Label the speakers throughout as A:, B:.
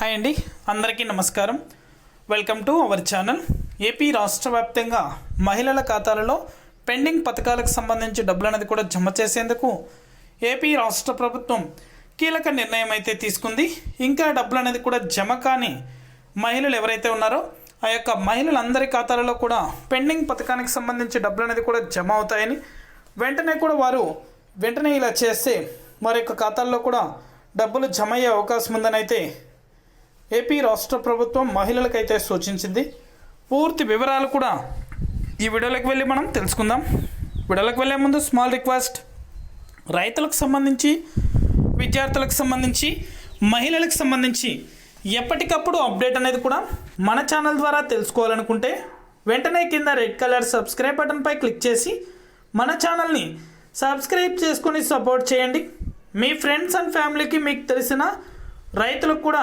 A: Hi అండి అందరికీ నమస్కారం. Welcome to our channel AP రాష్ట్ర వ్యాప్తంగా మహిళల ఖాతాలలో పెండింగ్ పథకాలకు సంబంధించి డబ్బులు అనేది కూడా జమ చేసేందుకు ఏపీ రాష్ట్ర ప్రభుత్వం కీలక నిర్ణయం అయితే తీసుకుంది. ఇంకా డబ్బులు అనేది కూడా జమ కాని మహిళలు ఎవరైతే ఉన్నారో ఆ యొక్క మహిళలందరి ఖాతాలలో కూడా పెండింగ్ పథకానికి సంబంధించి డబ్బులు అనేది కూడా జమ అవుతాయని వెంటనే కూడా వారు వెంటనే ఇలా చేస్తే వారి యొక్క ఖాతాల్లో కూడా డబ్బులు జమ అయ్యే అవకాశం ఉందని అయితే ఏపీ రాష్ట్ర ప్రభుత్వం మహిళలకైతే సూచించింది. పూర్తి వివరాలు కూడా ఈ వీడియోలోకి వెళ్ళి మనం తెలుసుకుందాం. వీడియోలోకి వెళ్ళే ముందు స్మాల్ రిక్వెస్ట్. రైతులకు సంబంధించి విద్యార్థులకు సంబంధించి మహిళలకు సంబంధించి ఎప్పటికప్పుడు అప్డేట్ అనేది కూడా మన ఛానల్ ద్వారా తెలుసుకోవాలనుకుంటే వెంటనే కింద రెడ్ కలర్ సబ్స్క్రైబ్ బటన్పై క్లిక్ చేసి మన ఛానల్ని సబ్స్క్రైబ్ చేసుకొని సపోర్ట్ చేయండి. మీ ఫ్రెండ్స్ అండ్ ఫ్యామిలీకి మీకు తెలిసిన రైతులకు కూడా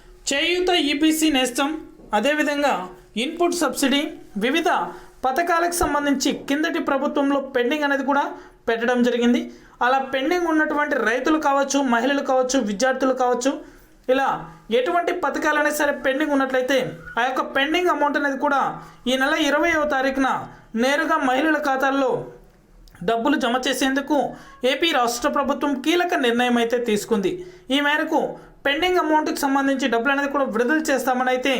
A: చేయూత ఈపీసీ నేస్తం. అదేవిధంగా ఇన్పుట్ సబ్సిడీ వివిధ పథకాలకు సంబంధించి కిందటి ప్రభుత్వంలో పెండింగ్ అనేది కూడా పెట్టడం జరిగింది. అలా పెండింగ్ ఉన్నటువంటి రైతులు కావచ్చు మహిళలు కావచ్చు విద్యార్థులు కావచ్చు ఇలా ఎటువంటి పథకాలైనా సరే పెండింగ్ ఉన్నట్లయితే ఆ యొక్క పెండింగ్ అమౌంట్ అనేది కూడా ఈ నెల ఇరవైవ తారీఖున నేరుగా మహిళల ఖాతాల్లో డబ్బులు జమ చేసేందుకు ఏపీ రాష్ట్ర ప్రభుత్వం కీలక నిర్ణయం అయితే తీసుకుంది. ఈ మేరకు పెండింగ్ అమౌంట్కి సంబంధించి డబ్బులు అనేది కూడా విడుదల చేస్తామని అయితే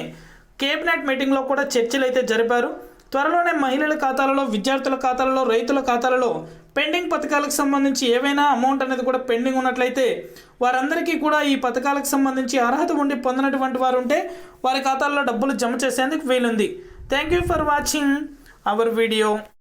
A: కేబినెట్ మీటింగ్లో కూడా చర్చలు అయితే జరిపారు. త్వరలోనే మహిళల ఖాతాలలో విద్యార్థుల ఖాతాలలో రైతుల ఖాతాలలో పెండింగ్ పథకాలకు సంబంధించి ఏవైనా అమౌంట్ అనేది కూడా పెండింగ్ ఉన్నట్లయితే వారందరికీ కూడా ఈ పథకాలకు సంబంధించి అర్హత ఉండి పొందినటువంటి వారు ఉంటే వారి ఖాతాల్లో డబ్బులు జమ చేసేందుకు వీలుంది. Thank you for watching our video.